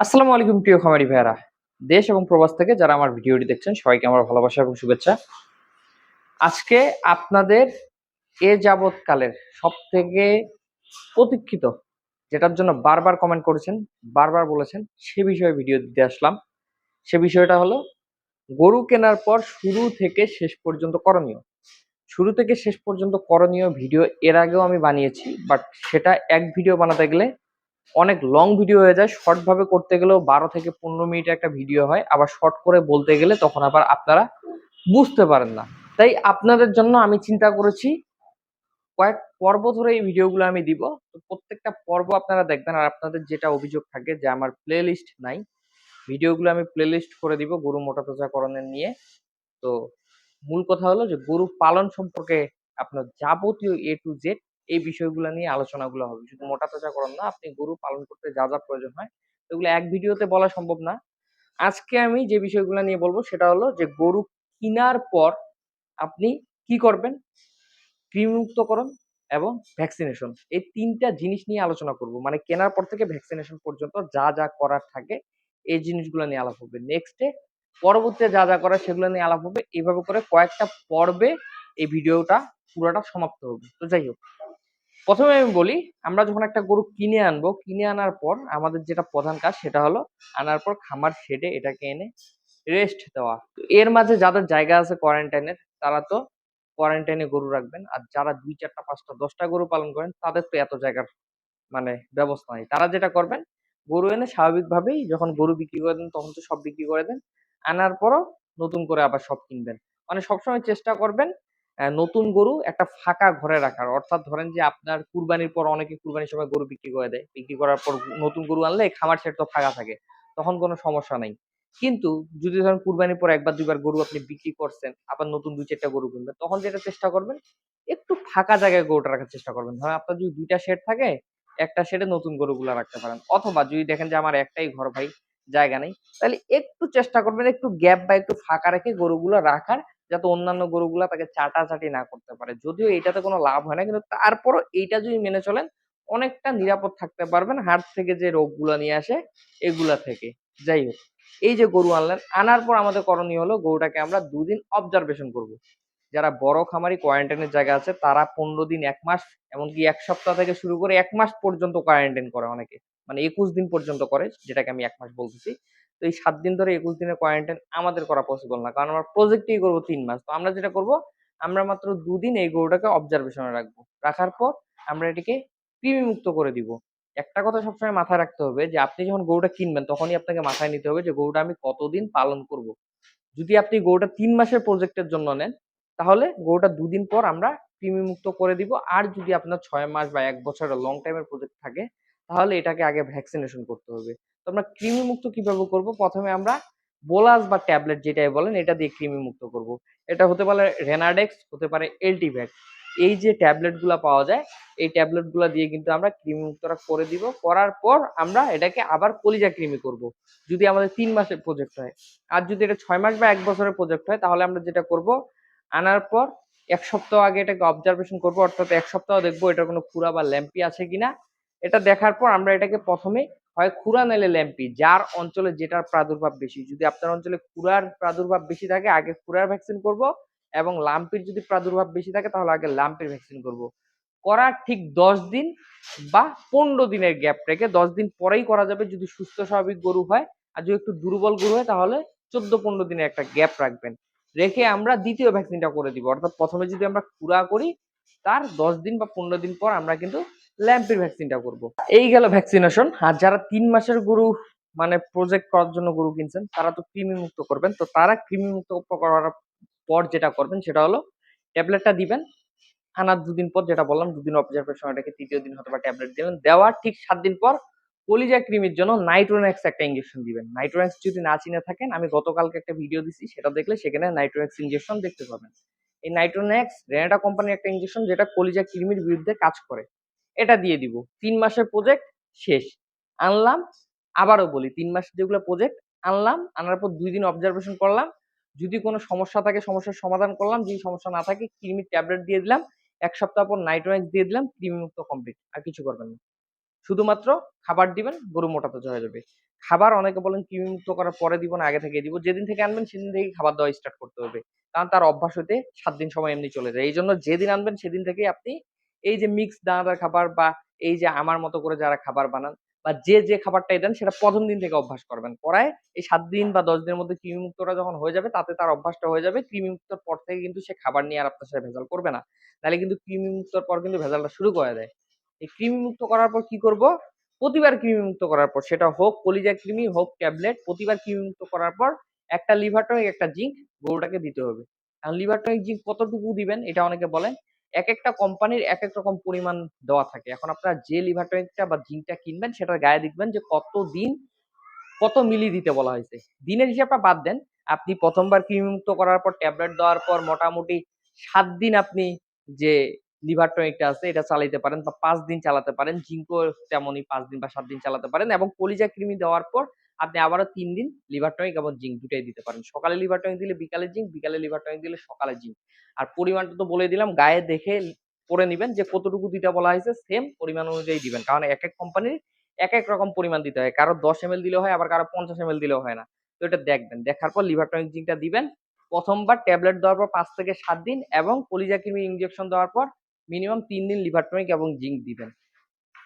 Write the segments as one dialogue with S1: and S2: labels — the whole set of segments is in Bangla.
S1: আসসালামু আলাইকুম, প্রিয় খামারি ভাইয়ারা। দেশ এবং প্রবাস থেকে যারা আমার ভিডিওটি দেখছেন, সবাইকে আমার ভালোবাসা এবং শুভেচ্ছা। আজকে আপনাদের এ যাবৎকালের সব থেকে প্রতীক্ষিত, যেটার জন্য বারবার কমেন্ট করেছেন, বারবার বলেছেন, সে বিষয়ে ভিডিও দিতে আসলাম। সে বিষয়টা হলো, গরু কেনার পর শুরু থেকে শেষ পর্যন্ত করণীয়। শুরু থেকে শেষ পর্যন্ত করণীয় ভিডিও এর আগেও আমি বানিয়েছি বাট সেটা এক ভিডিও বানাতে গেলে অনেক লং ভিডিও হয়ে যায় শর্ট ভাবে করতে গেলেও বারো থেকে পনেরো মিনিট একটা ভিডিও হয়, আবার শর্ট করে বলতে গেলে তখন আবার আপনারা বুঝতে পারেন না। তাই আপনাদের জন্য আমি চিন্তা করেছি, কয়েক পর্ব ধরে এই ভিডিওগুলো আমি দিব। তো প্রত্যেকটা পর্ব আপনারা দেখবেন, আর আপনাদের যেটা অভিযোগ থাকে যে আমার প্লে লিস্ট নাই ভিডিওগুলো আমি প্লে লিস্ট করে দিব গরু মোটা তাজাকরণের নিয়ে। তো মূল কথা হলো যে গরু পালন সম্পর্কে আপনার যাবতীয় এ টু জেড এই বিষয়গুলো নিয়ে আলোচনাগুলো হবে। শুধু মোটা তাজাকরণ না, আপনি গরু পালন করতে যা যা প্রয়োজন হয়, এগুলো এক ভিডিওতে বলা সম্ভব না। আজকে আমি যে বিষয়গুলো নিয়ে বলব সেটা হলো যে গরু কেনার পর আপনি কি করবেন? কৃমিমুক্তকরণ এবং ভ্যাকসিনেশন। এই তিনটা জিনিস নিয়ে আলোচনা করব। মানে কেনার পর থেকে ভ্যাকসিনেশন পর্যন্ত যা যা করার থাকে, এই জিনিসগুলো নিয়ে আলাপ হবে। নেক্সটে পরবর্তীতে যা যা করার সেগুলো নিয়ে আলাপ হবে। এইভাবে করে কয়েকটা পর্বে এই ভিডিওটা পুরোটা সমাপ্ত হবে। তো যাই হোক। প্রথমে আমি বলি, আমরা যখন একটা গরু কিনে আনব, কিনে আনার পর আমাদের যেটা প্রধান কাজ সেটা হলো আনার পর খামার শেডে এটাকে এনে রেস্ট দেওয়া। এর মাঝে যাদের জায়গা আছে কোয়ারেন্টাইনের তারা তো কোয়ারেন্টাইনে গরু রাখবেন। আর যারা দুই চারটা, পাঁচটা, দশটা গরু পালন করেন, তাদের তো এত জায়গার মানে ব্যবস্থা নেই। তারা যেটা করবেন, গরু এনে স্বাভাবিকভাবেই যখন গরু বিক্রি করে দেন, তখন তো সব বিক্রি করে দেন। আনার পরও নতুন করে আবার সব কিনবেন। মানে সবসময় চেষ্টা করবেন নতুন গরু একটা ফাঁকা ঘরে রাখার। অর্থাৎ ধরেন যে আপনার কুরবানির পর অনেকে কুরবানির সময় গরু বিক্রি করে দেয়। বিক্রি করার পর নতুন গরু আনলে খামার সেট তো ফাঁকা থাকে। তখন কোনো সমস্যা নাই। কিন্তু যদি ধরেন কুরবানির পর একবার, দুইবার গরু আপনি বিক্রি করছেন, আবার নতুন দুই চারটা গরু কিনবেন, তখন যেটা চেষ্টা করবেন, একটু ফাঁকা জায়গায় গরুটা রাখার চেষ্টা করবেন। ধরেন আপনার যদি দুইটা শেড থাকে, একটা শেডে নতুন গরুগুলা রাখতে পারেন। অথবা যদি দেখেন যে আমার একটাই ঘর ভাই, জায়গা নেই, তাহলে একটু চেষ্টা করবেন, একটু গ্যাপ বা একটু ফাঁকা রেখে গরুগুলো রাখার যাতে অন্যান্য গরুগুলা তাকে চাটাচাটি না করতে পারে। যদিও এটাতে কোনো লাভ হয় না, কিন্তু তারপরও এইটা যদি মেনে চলেন, অনেকটা নিরাপদ থাকতে পারবেন হাট থেকে যে রোগগুলো নিয়ে আসে এগুলা থেকে। যাই হোক, এই যে গরু আনলেন, আনার পর আমাদের করণীয় হলো গরুটাকে আমরা দুদিন অবজারভেশন করব। যারা বড় খামারি কোয়ারেন্টাইনের জায়গা আছে, তারা পনেরো দিন, এক মাস, এমনকি এক সপ্তাহ থেকে শুরু করে এক মাস পর্যন্ত কোয়ারেন্টাইন করে অনেকে। মানে একুশ দিন পর্যন্ত করে, যেটাকে আমি এক মাস বলতেছি। তো এই সাত দিন ধরে একুশ দিনের কোয়ারেন্টাইন আমাদের করা পসিবল না। কারণ আমরা প্রজেক্টেই করব তিন মাস। তো আমরা যেটা করব, আমরা মাত্র দুদিন এই গরুটাকে অবজারভেশনে রাখব। রাখার পর আমরা এটিকে কৃমি মুক্ত করে দিব। একটা কথা সবসময় মাথায় রাখতে হবে যে, আপনি যখন গরুটা কিনবেন, তখনই আপনাকে মাথায় নিতে হবে যে, গরুটা আমি কতদিন পালন করব। যদি আপনি গরুটা তিন মাসের প্রজেক্টের জন্য নেন, তাহলে গরুটা দুদিন পর আমরা কৃমি মুক্ত করে দিব। আর যদি আপনার ছয় মাস বা এক বছরের লং টাইমের প্রজেক্ট থাকে, তাহলে এটাকে আগে ভ্যাকসিনেশন করতে হবে। আমরা কৃমি মুক্ত কীভাবে করব? প্রথমে আমরা বোলাস বা ট্যাবলেট যেটাই বলেন, এটা দিয়ে কৃমি মুক্ত করব। এটা হতে পারে রেনাডেক্স, হতে পারে এলটিভ্যাক এই যে ট্যাবলেটগুলা পাওয়া যায়, এই ট্যাবলেটগুলা দিয়ে কিন্তু আমরা কৃমি মুক্তটা করে দিব। করার পর আমরা এটাকে আবার কলিজা কৃমি করব। যদি আমাদের তিন মাসের প্রজেক্ট হয়। আর যদি এটা ছয় মাস বা এক বছরের প্রজেক্ট হয়, তাহলে আমরা যেটা করব, আনার পর এক সপ্তাহ আগে এটাকে অবজারভেশন করব, অর্থাৎ এক সপ্তাহ দেখব এটার কোনো খুরা বা ল্যাম্পি আছে কিনা। এটা দেখার পর আমরা এটাকে প্রথমে হয় খুরা নাইলে ল্যাম্পি, যার অঞ্চলে যেটার প্রাদুর্ভাব বেশি। যদি আপনার অঞ্চলে খুরার প্রাদুর্ভাব বেশি থাকে, আগে খুরার ভ্যাকসিন করব এবং লাম্পির যদি প্রাদুর্ভাব বেশি থাকে, তাহলে আগে লাম্পির ভ্যাকসিন করব। করার ঠিক দশ দিন বা পনেরো দিনের গ্যাপ রেখে দশ দিন পরেই করা যাবে যদি সুস্থ স্বাভাবিক গরু হয়। আর যদি একটু দুর্বল গরু হয়, তাহলে চোদ্দ পনেরো দিনের একটা গ্যাপ রাখবেন। রেখে আমরা দ্বিতীয় ভ্যাকসিনটা করে দিব। অর্থাৎ প্রথমে যদি আমরা খুরা করি, তার দশ দিন বা পনেরো দিন পর আমরা কিন্তু ল্যাম্পের ভ্যাকসিনটা করব। এই গেল ভ্যাকসিনেশন আর যারা তিন মাসের গরু মানে প্রজেক্ট করার জন্য গরু কিনছেন, তারা তো কৃমি মুক্ত করবেন। তো তারা কৃমি মুক্ত করার পর যেটা করবেন, সেটা হলো ট্যাবলেটটা দিবেন। আনার দুদিন পর যেটা বললাম, দুদিন অবজারভেশন এটাকে তৃতীয় দিন হয়তো বা ট্যাবলেট দিবেন। দেওয়ার ঠিক সাত দিন পর কলিজা ক্রিমির জন্য নাইট্রোনেক্স একটা ইঞ্জেকশন দিবেন। নাইট্রোনেক্স যদি না চিনে থাকেন, আমি গতকালকে একটা ভিডিও দিছি, সেটা দেখলে সেখানে নাইট্রোনেক্স ইঞ্জেকশন দেখতে পাবেন। এই নাইট্রোনেক্স রেনাটা কোম্পানির একটা ইঞ্জেকশন যেটা কলিজা কৃমির বিরুদ্ধে কাজ করে। এটা দিয়ে দিব। তিন মাসের প্রজেক্ট শেষ। আনলাম, আবারও বলি, তিন মাস যেগুলো প্রজেক্ট আনলাম, আনার পর দুই দিন অবজারভেশন করলাম। যদি কোনো সমস্যা থাকে, সমস্যার সমাধান করলাম, যদি সমস্যা না থাকে, কৃমির ট্যাবলেট দিয়ে দিলাম। এক সপ্তাহ পর নাইট্রোনেক্স দিয়ে দিলাম কৃমি মুক্ত কমপ্লিট আর কিছু করবেন না। শুধুমাত্র খাবার দিবেন, গরু মোটা তাজা হয়ে যাবে। খাবার অনেকে বলেন কৃমি মুক্ত করার পরে দিব না, আগে থেকে দিব। যেদিন থেকে আনবেন, সেদিন থেকে খাবার দেওয়া স্টার্ট করতে হবে। কারণ তার অভ্যাস হতে সাত দিন সময় এমনি চলে যায়। এই জন্য যেদিন আনবেন, সেদিন থেকেই আপনি এই যে মিক্স দানাদার খাবার বা এই যে আমার মতো করে যারা খাবার বানান বা যে যে খাবারটাই দেন, সেটা প্রথম দিন থেকে অভ্যাস করবেন। করায় এই সাত দিন বা দশ দিনের মধ্যে কৃমি মুক্তটা যখন হয়ে যাবে, তাতে তার অভ্যাসটা হয়ে যাবে। কৃমি মুক্তর পর থেকে কিন্তু সে খাবার নিয়ে আর আপনার সাথে ভেজাল করবে না। তাহলে কিন্তু কৃমি মুক্তর পর কিন্তু ভেজালটা শুরু করে দেয়। এই কৃমি মুক্ত করার পর কি করব? প্রতিবার কৃমি মুক্ত করার পর, সেটা হোক কলিজা কৃমি, হোক ট্যাবলেট, প্রতিবার কৃমি মুক্ত করার পর একটা লিভার টনিক, একটা জিঙ্ক, গরুটাকে দিতে হবে। কারণ লিভার টনিক, জিঙ্ক কতটুকু দিবেন, এটা অনেকে বলেন এক একটা কোম্পানির এক এক রকম পরিমাণ দেওয়া থাকে। এখন আপনার যে লিভার বা জিঙ্কটা কিনবেন, সেটার গায়ে দেখবেন যে কত দিন, কত মিলি দিতে বলা হয়েছে। দিনের হিসাবটা বাদ দেন, আপনি প্রথমবার কৃমিমুক্ত করার পর, ট্যাবলেট দেওয়ার পর মোটামুটি সাত দিন আপনি যে লিভার টনিকটা আছে, এটা চালাইতে পারেন বা পাঁচ দিন চালাতে পারেন। জিঙ্কও তেমনই পাঁচ দিন বা সাত দিন চালাতে পারেন এবং কলিজা কৃমি দেওয়ার পর আপনি আবারও তিন দিন লিভার টনিক এবং জিঙ্ক দুটাই দিতে পারেন। সকালে লিভার টনিক দিলে বিকালে জিঙ্ক বিকালে লিভার টনিক দিলে সকালে জিঙ্ক আর পরিমাণটা তো বলে দিলাম, গায়ে দেখে করে নিবেন যে কতটুকু দিতে বলা হয়েছে সেম পরিমাণ অনুযায়ী দিবেন। কারণ এক এক কোম্পানির এক এক রকম পরিমাণ দিতে হয়। কারও দশ এম দিলে হয়, আবার কারও পঞ্চাশ এম দিলেও হয় না। তো এটা দেখবেন। দেখার পর লিভার টনিক জিঙ্কটা দিবেন। প্রথমবার ট্যাবলেট দেওয়ার পর পাঁচ থেকে সাত দিন এবং কলিজা কৃমি ইঞ্জেকশন দেওয়ার পর মিনিমাম তিন দিন লিভার টনিক এবং জিঙ্ক দিবেন।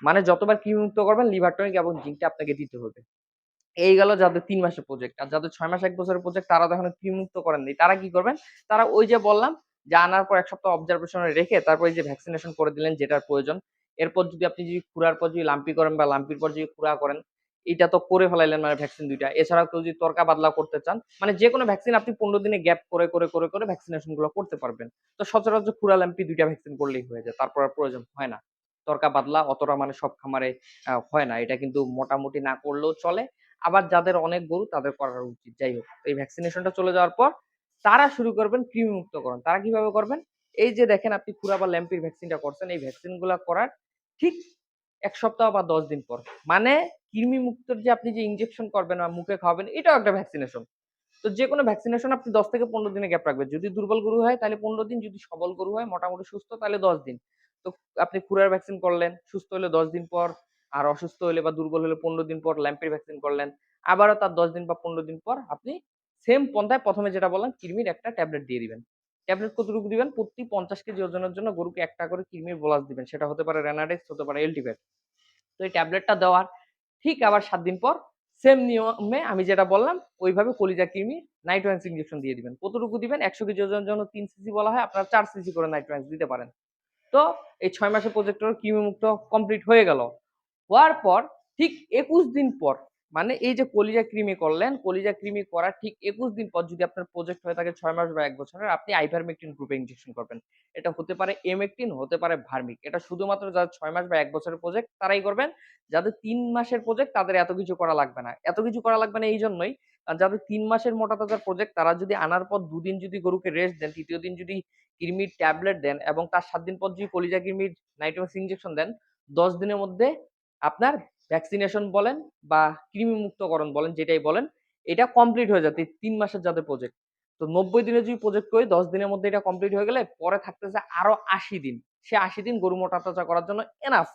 S1: মানে যতবার কৃমিমুক্ত করবেন লিভার টনিক এবং জিঙ্কটা আপনাকে দিতে হবে। এই গেল যাদের তিন মাসের প্রজেক্ট আর যাদের ছয় মাস, এক বছরের প্রজেক্ট তারা তো এখনও কৃমিমুক্ত করেননি। তারা কি করবেন? তারা ওই যে বললাম যে আনার পর এক সপ্তাহ অবজারভেশনে রেখে তারপর এই যে ভ্যাকসিনেশন করে দিলেন যেটার প্রয়োজন। এরপর যদি আপনি যদি খুরার পর যদি লাম্পি করেন বা লাম্পির পর যদি খুরা করেন, এটা তো করে ফেলাইলেন মানে ভ্যাকসিন দুইটা। এছাড়াও কেউ যদি তর্কা বাদলা করতে চান মানে যে কোনো ভ্যাকসিন আপনি পনেরো দিনে গ্যাপ করে করে করে করে ভ্যাকসিনেশনগুলো করতে পারবেন। তো সচরাচর খুরা ল্যাম্পি দুইটা ভ্যাকসিন করলেই হয়ে যায়, তারপর আর প্রয়োজন হয় না। তর্কা বাদলা অতটা মানে সব খামারে হয় না। এটা কিন্তু মোটামুটি না করলেও চলে। আবার যাদের অনেক গরু তাদের করা উচিত। যাই হোক, এই ভ্যাকসিনেশনটা চলে যাওয়ার পর তারা শুরু করবেন কৃমি মুক্তকরণ তারা কীভাবে করবেন? এই যে দেখেন আপনি খুরা বা ল্যাম্পির ভ্যাকসিনটা করছেন, এই ভ্যাকসিনগুলো করার ঠিক এক সপ্তাহ বা দশ দিন পর। মানে কৃমি মুক্তর যে আপনি যে ইনজেকশন করবেন বা মুখে খাওয়াবেন, এটাও একটা ভ্যাকসিনেশন তো যে কোনো ভ্যাকসিনেশন আপনি দশ থেকে পনেরো দিনে গ্যাপ রাখবেন। যদি দুর্বল গরু হয়, তাহলে পনেরো দিন। যদি সবল গরু হয়, মোটামুটি সুস্থ, তাহলে দশ দিন। তো আপনি খুরার ভ্যাকসিন করলেন, সুস্থ হলে দশ দিন পর। আর অসুস্থ হলে বা দুর্বল হলে পনেরো দিন পর ল্যাম্পের ভ্যাকসিন করলেন, আবারও তার দশ দিন বা পনেরো দিন পর আপনি সেম পন্থায় প্রথমে যেটা বললাম, কৃমির একটা ট্যাবলেট দিয়ে দিবেন। ট্যাবলেট কতটুকু দিবেন? প্রতি পঞ্চাশ কেজি ওজনের জন্য গরুকে একটা করে কৃমির বোলাস দিবেন। সেটা হতে পারে রেনাডেক্স হতে পারে এলটিভেট তো এই ট্যাবলেটটা দেওয়ার ঠিক আবার সাত দিন পর সেম নিয়মে আমি যেটা বললাম, ওইভাবে কলিজা কৃমি নাইট্রোয়েন্স ইঞ্জেকশন দিয়ে দিবেন। কতটুকু দিবেন? একশো কেজি ওজনের জন্য তিন সিসি বলা হয়, আপনারা চার সিসি করে নাইট্রোয়েন্স দিতে পারেন। তো এই ছয় মাসের প্রজেক্টর কৃমি মুক্ত কমপ্লিট হয়ে গেল। হওয়ার পর ঠিক একুশ দিন পর মানে এই যে কলিজা কৃমি করলেন, কলিজা কৃমি করার ঠিক একুশ দিন পর যদি আপনার প্রজেক্ট হয়ে থাকে ছয় মাস বা এক বছরের, আপনি আইভারমেকটিন গ্রুপে ইনজেকশন করবেন। এটা হতে পারে এমেকটিন হতে পারে ভার্মিক এটা শুধুমাত্র যাদের ছয় মাস বা এক বছরের প্রজেক্ট তারাই করবেন। যাদের তিন মাসের প্রজেক্ট তাদের এত কিছু করা লাগবে না। এত কিছু করা লাগবে না এই জন্যই যাদের তিন মাসের মোটা তাজার প্রজেক্ট তারা যদি আনার পর দুদিন যদি গরুকে রেস্ট দেন, তৃতীয় দিন যদি কৃমির ট্যাবলেট দেন এবং তার সাত দিন পর যদি কলিজা কৃমির নাইট্রোমিক্স ইনজেকশন দেন, দশ দিনের মধ্যে আপনার ভ্যাকসিনেশন বলেন বা কৃমি মুক্তকরণ বলেন, যেটাই বলেন, এটা কমপ্লিট হয়ে যাবে তিন মাসের যাদের প্রজেক্ট তো নব্বই দিনে যদি প্রজেক্ট করি, দশ দিনের মধ্যে এটা কমপ্লিট হয়ে গেলে পরে থাকতেছে আরও আশি দিন। সে আশি দিন গরু মোটা তাজা করার জন্য এনাফ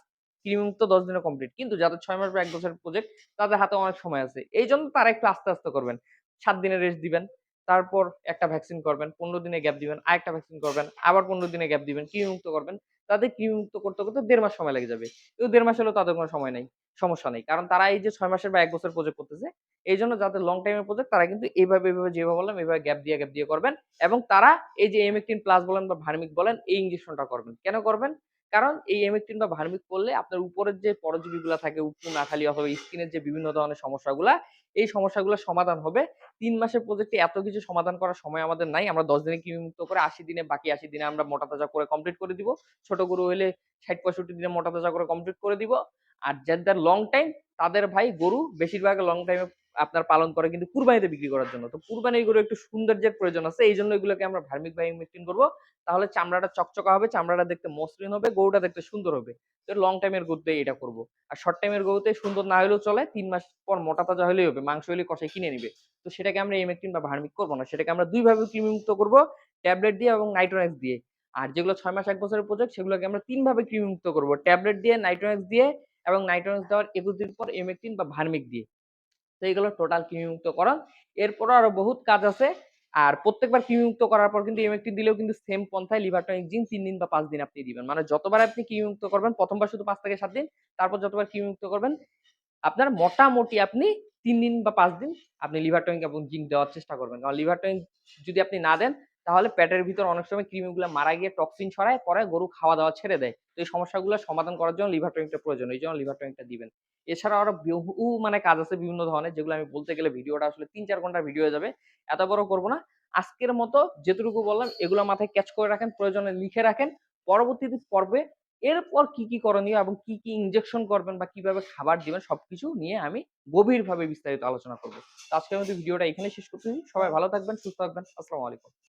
S1: কৃমিমুক্ত দশ দিনে কমপ্লিট কিন্তু যাদের ছয় মাস বা এক বছরের প্রজেক্ট তাদের হাতে অনেক সময় আছে। এই জন্য তারা একটু আস্তে আস্তে করবেন। সাত দিনের রেস্ট দিবেন। তারপর একটা ভ্যাকসিন করবেন, পনেরো দিনে গ্যাপ দিবেন, আরেকটা ভ্যাকসিন করবেন, আবার পনেরো দিনে গ্যাপ দিবেন কৃমিমুক্ত করবেন। তাদের কৃমিমুক্ত করতে করতে দেড় মাস সময় লেগে যাবে। কিন্তু দেড় মাস হলেও তাদের কোনো সময় নেই, সমস্যা নেই। কারণ তারা এই যে ছয় মাসের বা এক বছর প্রজেক্ট করতেছে, এই জন্য যাদের লং টাইমের প্রজেক্ট তারা কিন্তু এইভাবে এইভাবে যেভাবে বললাম এইভাবে গ্যাপ দিয়ে গ্যাপ দিয়ে করবেন। এবং তারা এই যে এমেকটিন প্লাস বলেন বা ভার্মিক বলেন, এই ইঞ্জেকশনটা করবেন। কেন করবেন? কারণ এই এমেকটিন বা ভার্মিক করলে আপনার উপরের যে পরজীবীগুলো থাকে উপ্পু নাখালি অথবা স্কিনের যে বিভিন্ন ধরনের সমস্যাগুলা, এই সমস্যাগুলো সমাধান হবে। তিন মাসের প্রজেক্টে এত কিছু সমাধান করার সময় আমাদের নাই। আমরা দশ দিনে কৃমিমুক্ত করে আশি দিনে, বাকি আশি দিনে আমরা মোটা তাজা করে কমপ্লিট করে দিব। ছোট গরু হলে ষাট, পঁয়ষট্টি দিনে মোটা তাজা করে কমপ্লিট করে দিব। আর যাদের লং টাইম তাদের ভাই গরু বেশিরভাগ লং টাইমে আপনার পালন করে কিন্তু কুরবানিতে বিক্রি করার জন্য। তো কুরবানির গরু একটু সৌন্দর্যের প্রয়োজন আছে, এই জন্য এগুলোকে আমরা ভার্মিক বা মেনটেন করব। তাহলে চামড়াটা চকচকা হবে, চামড়াটা দেখতে মসৃণ হবে, গরুটা দেখতে সুন্দর হবে। তো লং টাইমের গরুতে এটা করব। আর শর্ট টাইমের গরুতে সুন্দর না হলেও চলে, তিন মাস পর মোটা তাজা হলেই হবে, মাংস হলে কষাই কিনে নিবে। তো সেটাকে আমরা এমেকটিন বা ভার্মিক করব না, সেটাকে আমরা দুইভাবে কৃমিমুক্ত করব, ট্যাবলেট দিয়ে এবং নাইট্রোনেক্স দিয়ে। আর যেগুলো ছয় মাস, এক বছরের প্রজেক্ট সেগুলোকে আমরা তিন ভাবে কৃমিমুক্ত করব, ট্যাবলেট দিয়ে নাইট্রোনেক্স দিয়ে এবং নাইট্রোজেন দেওয়ার একুশ দিন পর এমেকটিন বা ভার্মিক দিয়ে। তো এগুলো টোটাল কৃমিমুক্তকরণ এরপরও আরও বহুত কাজ আছে। আর প্রত্যেকবার কৃমিমুক্ত করার পর কিন্তু এমএকটি দিলেও কিন্তু সেম পন্থায় লিভার টনিক জিন তিন দিন বা পাঁচ দিন আপনি দিবেন। মানে যতবার আপনি কৃমিমুক্ত করবেন, প্রথমবার শুধু পাঁচ থেকে সাত দিন, তারপর যতবার কৃমিমুক্ত করবেন, আপনার মোটামুটি আপনি তিন দিন বা পাঁচ দিন আপনি লিভার টনিক এবং জিঙ্ক দেওয়ার চেষ্টা করবেন। কারণ লিভার টনিক যদি আপনি না দেন তাহলে পেটের ভিতর অনেক সময় কৃমিগুলো মারা গিয়ে টক্সিন ছড়ায়, পরে গরু খাওয়া দাওয়া ছেড়ে দেয়। তো এই সমস্যাগুলো সমাধান করার জন্য লিভার টনিকটা প্রয়োজন, এই জন্য লিভার টনিকটা দিবেন। এছাড়া আরও বহু মানে কাজ আছে বিভিন্ন ধরনের, যেগুলো আমি বলতে গেলে ভিডিওটা আসলে তিন চার ঘণ্টার ভিডিও হয়ে যাবে, এত বড় করব না। আজকের মতো যেটুকু বললাম, এগুলো মাথায় ক্যাচ করে রাখেন, প্রয়োজনে লিখে রাখেন। পরবর্তীতে পর্বে এরপর কি কি করণীয় এবং কি কি ইনজেকশন করবেন বা কীভাবে খাবার দিবেন, সবকিছু নিয়ে আমি গভীরভাবে বিস্তারিত আলোচনা করব। আজকের মতো ভিডিওটা এখানে শেষ করতেছি। সবাই ভালো থাকবেন, সুস্থ থাকবেন। আসসালামু আলাইকুম।